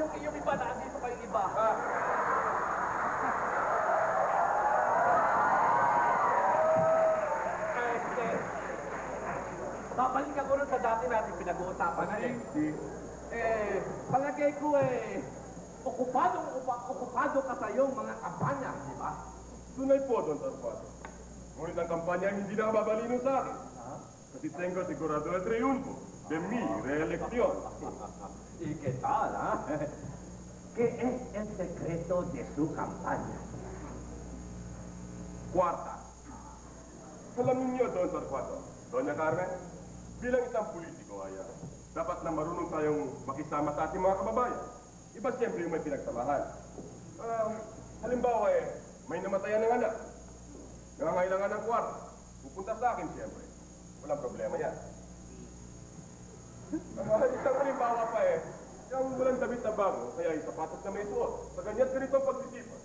yung, yung iba na, andito kayong iba. Ah, Este, babalik ako nun sa dati natin pinag-uusapan na eh. Eh, palagay ko eh, okupado, okupa- okupado ka sa iyong mga kampanya, di ba? Tunay po, Don Torquato. Ngunit ang kampanya hindi nakababalino sa akin. Kasi tengo sigurado el triunfo de mi reelección. ¿Y qué tal, ah? ¿Qué es el secreto de su campaña? Kwarta. Alamin niyo, Don Torquato, Doña Carmen, bilang isang politiko ay dapat na marunong tayong makisama sa ating mga kababayan. Iba siyempre yung may pinagsamahan. Ah, halimbawa eh, may namatayan ng anak. Nangangailangan ng kwarta. Pupunta sa akin siyempre. Walang problema yan. Na bago, kaya yung sapatos na may suot. Sa ganyan ganito ang pagsisipan.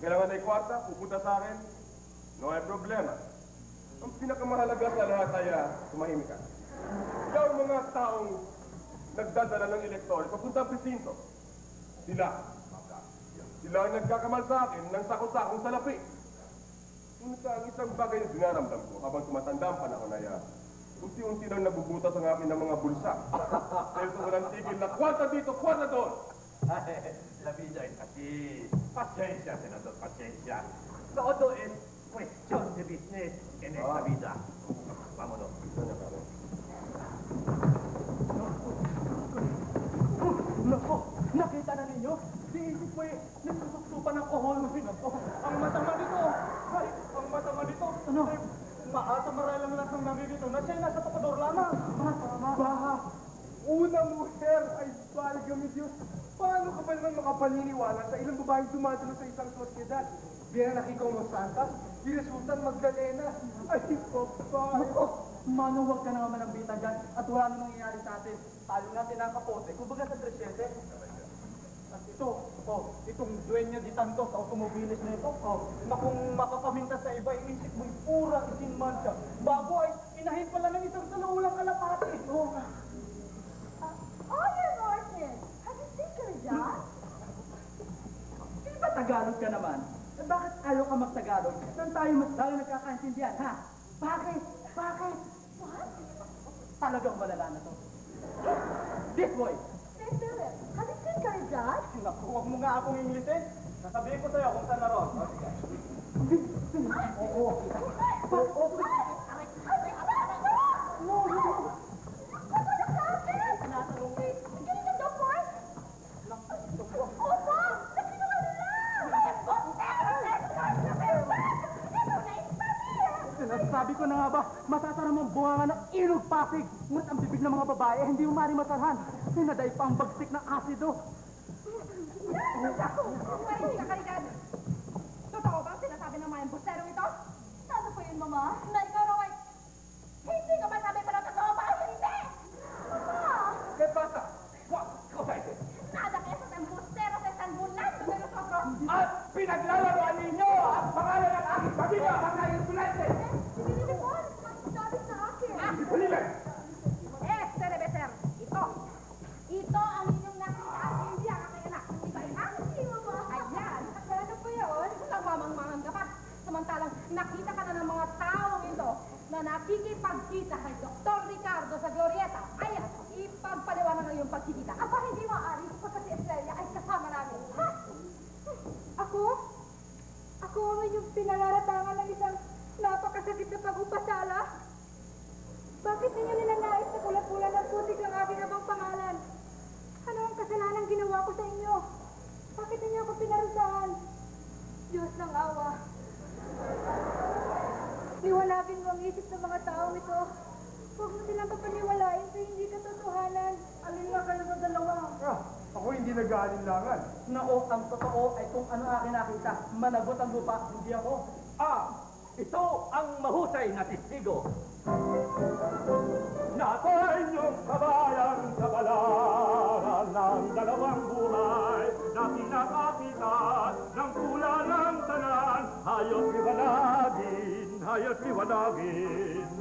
Kailangan ay kwarta, pupunta sa akin, no hay problema. Ang pinakamahalaga sa lahat ay uh, tumahimik ka. Yung mga taong nagdadala ng elektores, papunta ang presinto. Sila. Sila ang nagkakamal sa akin ng sakong-sakong salapi. Ngunit ang isang bagay na dinaramdam ko habang tumatanda ang panahon ay uh, unti-unti lang nabubutas ang akin ng mga bulsa. Dahil sa walang tigil na kwarta dito, kwarta doon. La vida es así. Paciencia, senador, paciencia. Todo es cuestión de business en esta Ah. vida. Vámonos. Nako, nakita na ninyo? Si Isis po eh, nagsusupan ng kohol mo Nako, ang matama nito. Ay, ang matama nito. Ano? Ay, maata maralang lahat ng nangigito na siya nasa topador lamang. Baha, una mujer ay balgami Diyos. Paano ka ba naman makapaniniwala sa ilang babaeng dumadalo sa isang Bilang nakikaw mo santas, di resultan Magdalena. Ay, babae. Nako, Mano, huwag ka na naman ang bita dyan at wala namang nangyayari sa atin. Talo natin ang kapote, kumbaga sa tresyete. At ito, oh, itong duenya di tanto sa automobilis na ito, oh, na kung makapaminta sa iba, inisip mo'y pura isinman siya. Bago ay inahin pala ng isang salulang kalapati. Oh, Oh, you're Martin. Have you seen her, John? di ba Tagalog ka naman? Ayaw ka mag-Tagalog? Saan tayo mas lalo nagkakaintindihan, ha? Bakit? Bakit? What? Talagang malala na to. This have you seen her, John? Naku, huwag mo nga akong Inglesin. Sasabihin ko sa'yo kung saan naroon. O, sige. Oo. Oo. Ko na nga ba, matatarang ang bunga ng ilog pasig. Ngunit ang bibig ng mga babae, hindi umari matarhan. Sinaday pa ang bagsik ng asido. Totoo ba ang sinasabi ng mga embusterong ito? Ano po yun, Mama? Na ako hindi nag-aalinlangan. Nao, ang totoo ay kung ano akin nakita. Managot ang lupa, hindi ako. Ah, ito ang mahusay na testigo. Nako'y inyong kabayan sa balaran ng dalawang buhay na pinakapitan ng pula ng tanan. Hayos liwanagin, hayos liwanagin.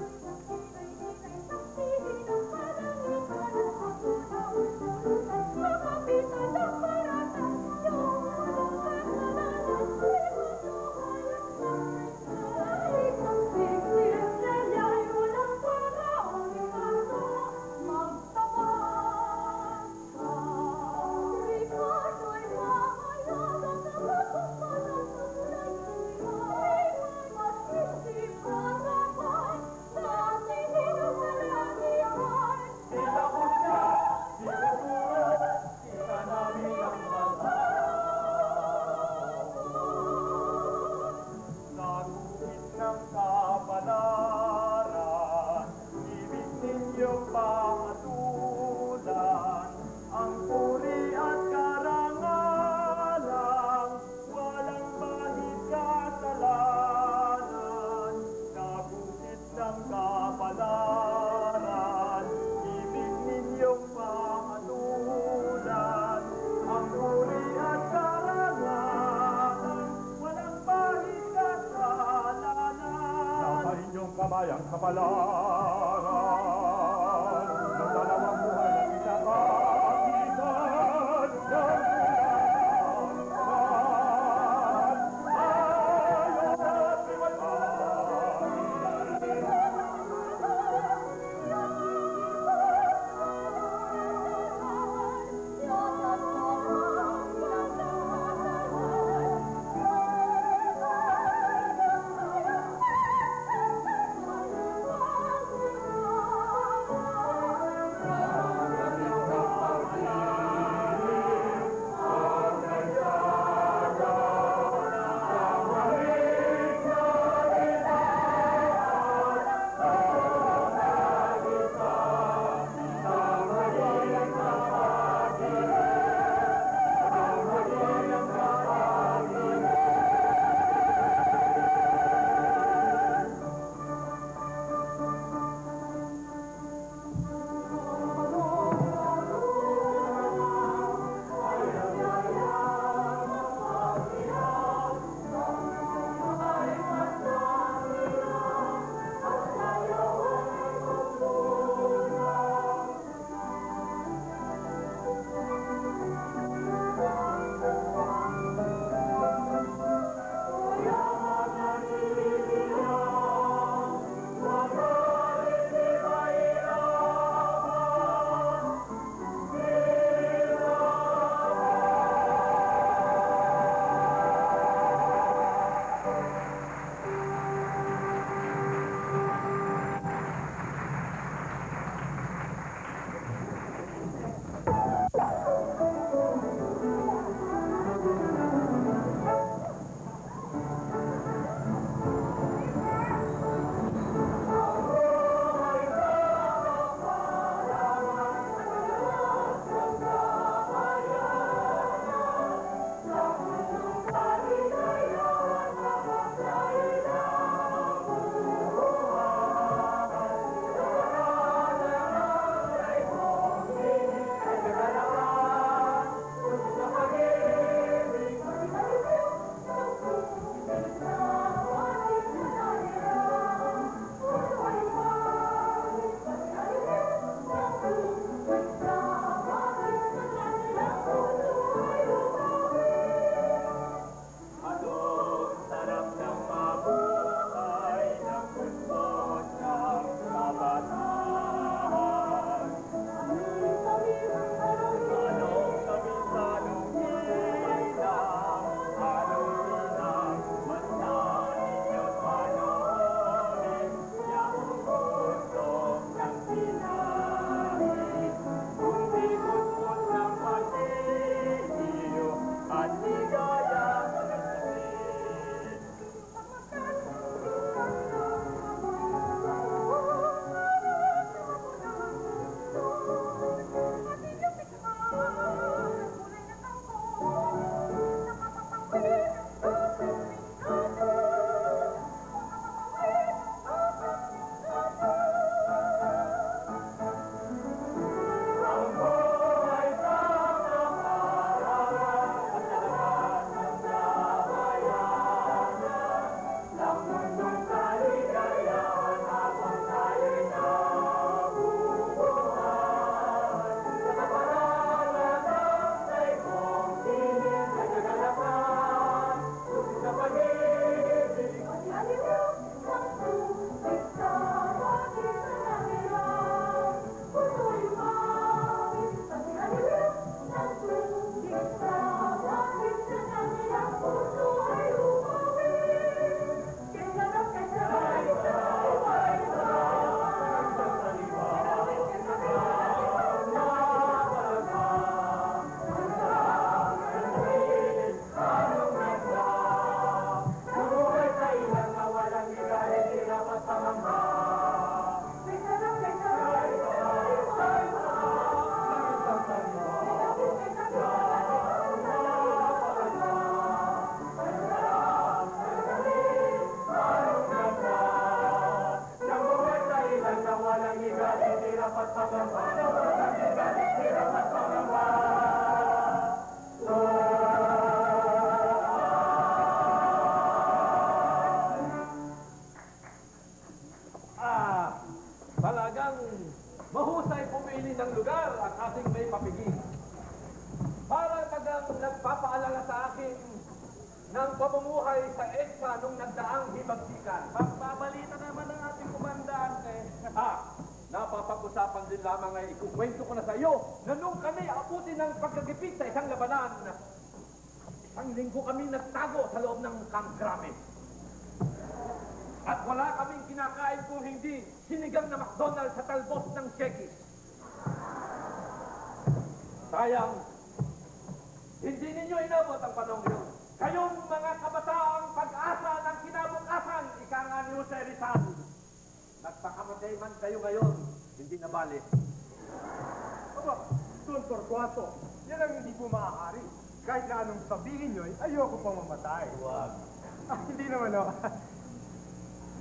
Kabbalah. Wala kaming kinakain kung hindi sinigang na McDonald's sa talbos ng Shekis. Sayang, hindi ninyo inabot ang panong yun. Kayong mga kabataang pag-asa ng kinabukasan, ika nga ni Jose Rizal. Nagpakamatay man kayo ngayon, hindi na bali. Aba, Don Torquato, yan ang hindi po maaari. Kahit na anong sabihin nyo, ayoko pang mamatay. Huwag. Ah, hindi naman ako.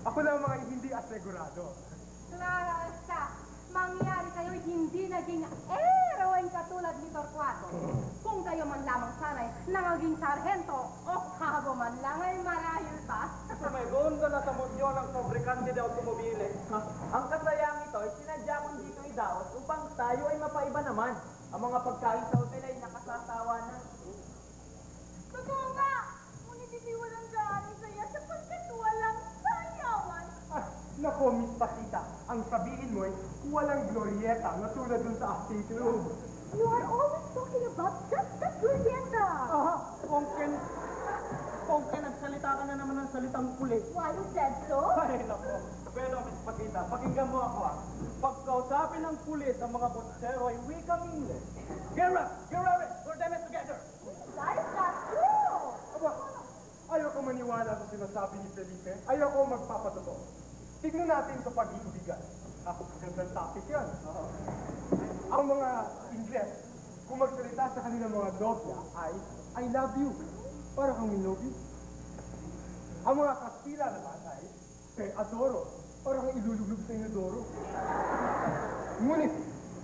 Ako lang mga hindi asegurado. Clara está. Mangyari kayo hindi naging heroine katulad ni Torquato. Kung kayo man lamang sanay nangaging sarhento o kabo man lang ay marahil pa. Sumegon ka na sa munyo ng fabrikante de automobile. Ang kasayang ito ay sinadya kong dito idaos upang tayo ay mapaiba naman. Ang mga pagkain sa 这个是二十度。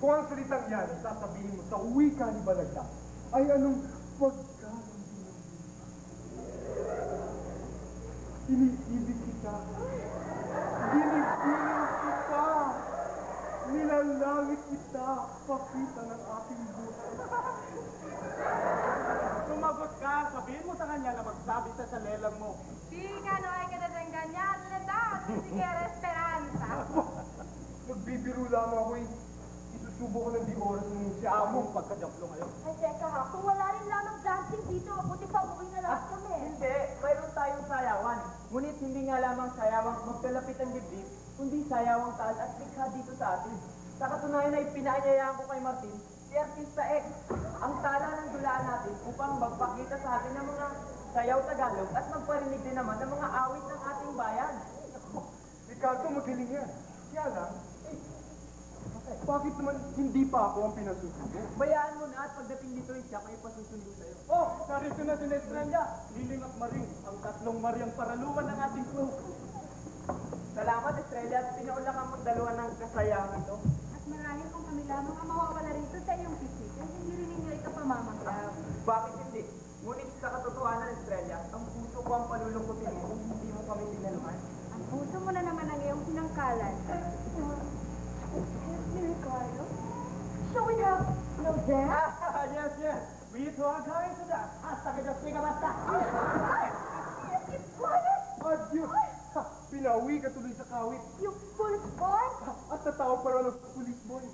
Kung ang salitang yan, sasabihin mo sa wika ni Balagta, ay anong pagkalang Iniibig kita. Binibining kita. Nilalangit kita. Pakita ng aking buhay. Sumagot ka, sabihin mo sa kanya na magsabi sa salelang mo. Di ka no hay que desengañarle tan, ni siquiera esperanza. Nagbibiro lamang ako eh. Isusubo ko ng di oras ng si Amo. Pagka-jump ngayon. Ay, teka ha, kung wala rin lamang dancing dito, buti pa uwi na lang kami. Hindi, mayroon tayong sayawan. Ngunit hindi nga lamang sayawang magkalapit ang dibdib, kundi sayawang taal at likha dito sa atin. Sa katunayan ay pinaanyayaan ko kay Martin, si Artista X, ang tala ng dulaan natin upang magpakita sa atin ng mga sayaw Tagalog at magparinig din naman ng mga awit ng ating bayan. Ricardo, magaling yan. Kaya lang, bakit naman hindi pa ako ang pinasusubo? Bayaan mo na at pagdating dito ay siya kayo pasusundo sa'yo. Oh, narito na si Estrella, Liling at Maring, ang tatlong Mariang paraluman ng ating crew. Salamat Estrella at pinaulang ang magdalawa ng kasayang ito. At marahil kung kami lamang ang mawawala rito sa iyong pisik, ay hindi rin ninyo ikapamamangkap. Bakit hindi? Ngunit sa katotohanan, Estrella, ang puso ko ang palulungkutin mo kung hindi mo kami pinaluhan. Ang puso mo na naman ang iyong sinangkalan. Shall we have no dance? Ah, yes, yes. We two are going to that. Hasta que Diyos ka basta. Yes, keep quiet! Adios! Ha, pinawi ka tuloy sa kawit. You foolish boy! At natawag pa rin ng police boy.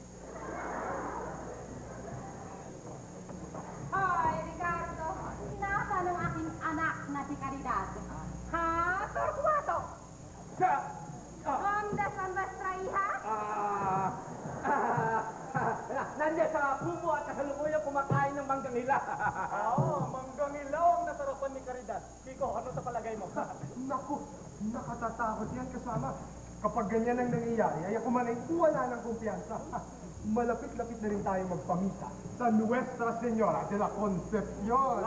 Ganyan ang nangyayari, ay ako man ay wala ng kumpiyansa. Malapit-lapit na rin tayo magpamisa sa Nuestra Señora de la Concepcion.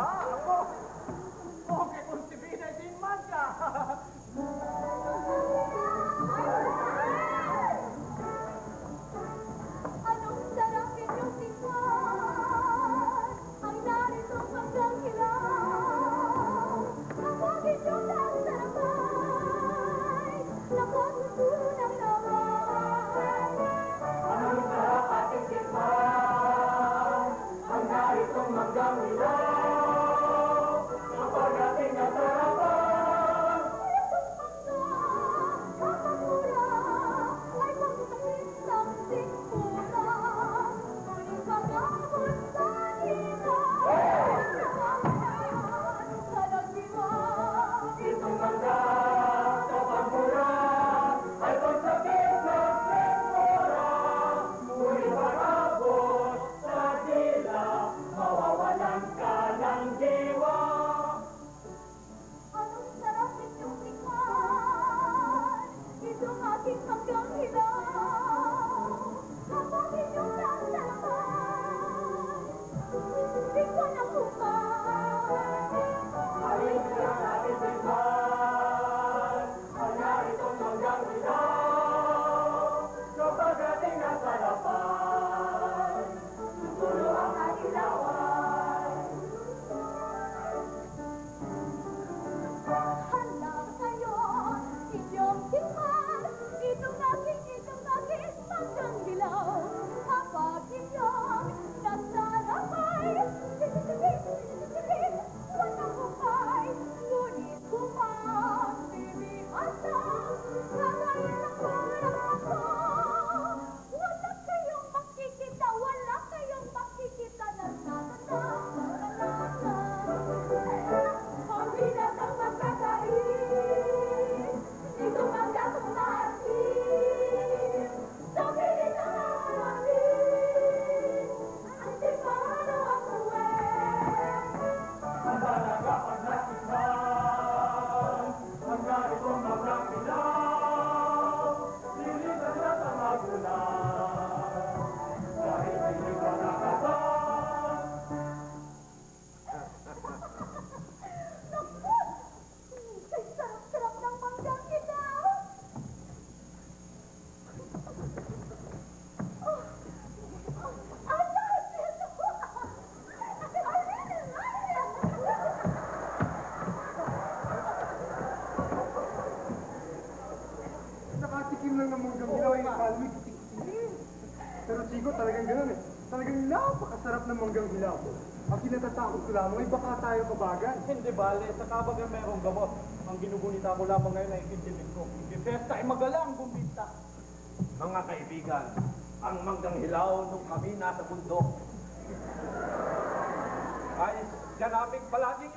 Baka tayo mabagal. Hindi bale, sa kabaga merong gamot. Ang ginugunita ko lamang ngayon ay intindihin ko. Hindi pesta ay magalang bumbista. Mga kaibigan, ang manggang hilaw nung kami nasa bundok ay siya naming palaging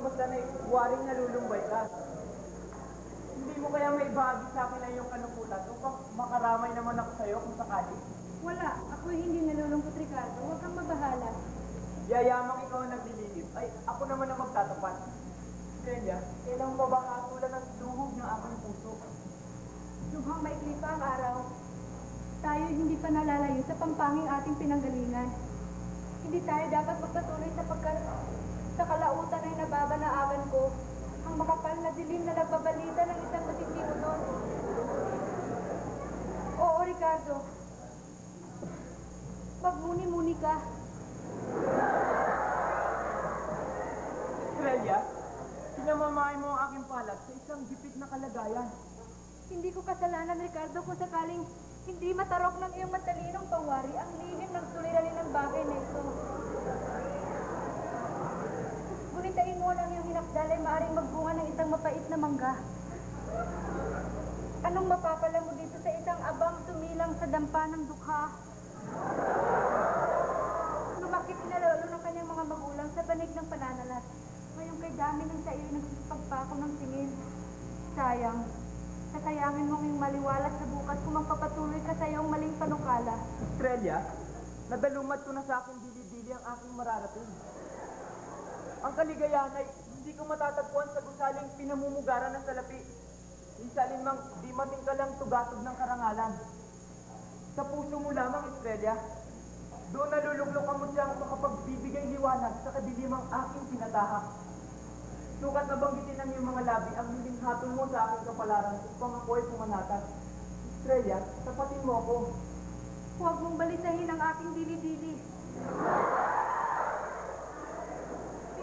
pagmasdan ay waring nalulumbay ka. Hindi mo kaya may bahagi sa akin ang iyong kanukulan upang makaramay naman ako sa'yo kung sakali. Wala. Ako hindi nalulungkot, Ricardo. Huwag kang mabahala. Yayamang ikaw ang naglilibig, ay ako naman ang magtatapat. Australia, kailan mo ba katulan ng duhog ng aking puso? Lubhang maikli pa ang araw. Tayo hindi pa nalalayo sa pampanging ating pinanggalingan. Hindi tayo dapat magpatuloy sa pagka... sa kalautan ay nababanaagan ko ang makapal na dilim na nagbabalita ng isang matitino doon. Oo, Ricardo. Magmuni-muni ka. Australia, sinamamay mo ang aking palad sa isang gipit na kalagayan. Hindi ko kasalanan, Ricardo, kung sakaling hindi matarok ng iyong matalinong pangwari ang lihim ng suliranin ng bagay na ito. Gunitain mo ng iyong hinakdal ay maaaring magbunga ng isang mapait na mangga. Anong mapapala mo dito sa isang abang sumilang sa dampa ng dukha? Lumakit na lolo ng kanyang mga magulang sa banig ng pananalat. Ngayon kay dami ng sa iyo nagsipagpako ng tingin. Sayang. Kasayangin mong yung maliwalas sa bukas kung magpapatuloy ka sa iyong maling panukala. Australia, nadalumat ko na sa aking dili-dili ang aking mararating. Ang kaligayahan ay hindi ko matatagpuan sa gusaling pinamumugaran ng salapi. Isalin mang di matingkalang tugatog ng karangalan. Sa puso mo lamang, Australia, doon naluluglukan mo siyang makapagbibigay liwanag sa kadilimang aking pinatahak. Sukat na banggitin ng iyong mga labi ang hiling hatol mo sa aking kapalaran upang ako ay pumanatag. Australia, tapatin mo ako. Huwag mong balisahin ang aking dili-dili.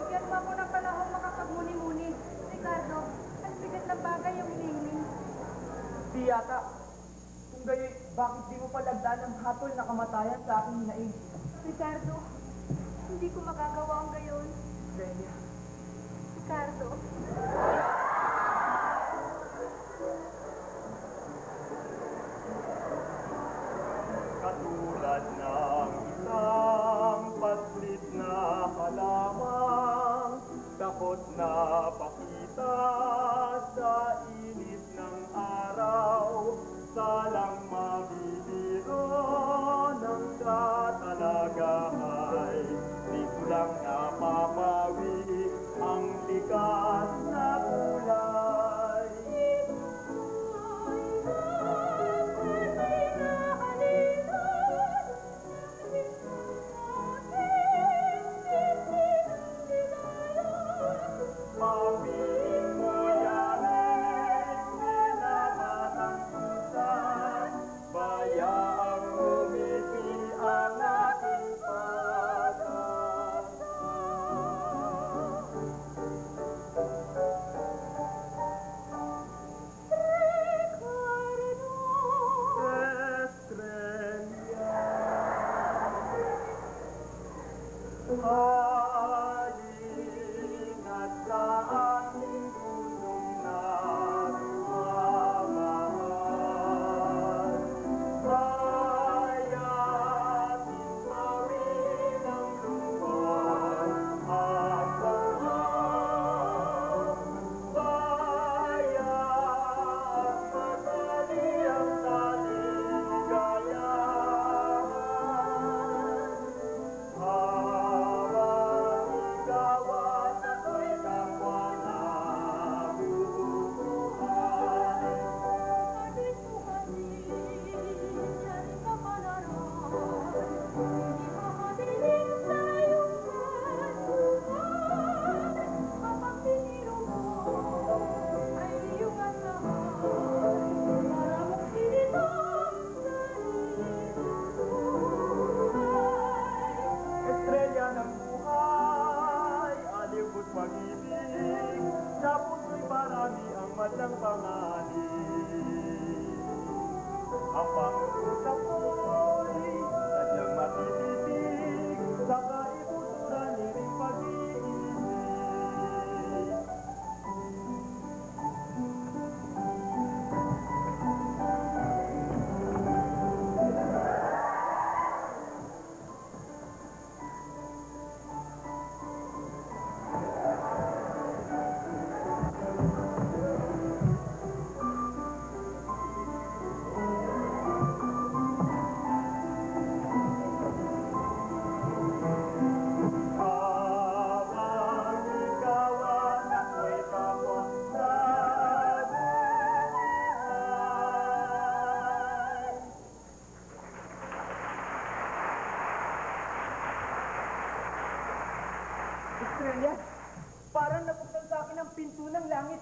Bigyan mo ako ng panahon makapagmuni-muni. Ricardo, ang bigat ng bagay yung hinihiling. Di yata. Kung gayoy, bakit di mo palagdaan ang hatol na kamatayan sa aking hinaing? Ricardo, hindi ko magagawa ang gayon. Australia. Ricardo.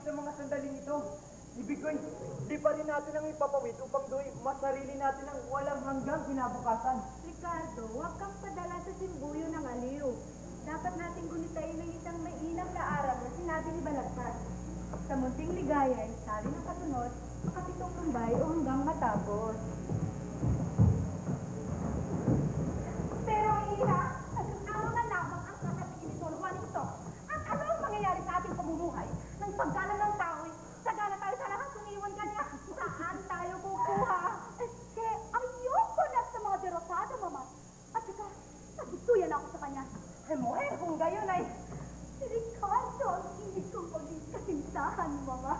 sa mga sandaling ito. Ibig ko, di pa rin natin ang ipapawid upang do'y masarili natin ang walang hanggang kinabukasan. Ricardo, huwag kang padala sa simbuyo ng aliw. Dapat nating gunitain ng isang mainam na aral na sinabi ni Balagtas. Sa munting ligaya ay sali ng kasunod, makapitong lumbay o hanggang matapos. ngayon ay delikado ang init kong pagigkasintahan, mama.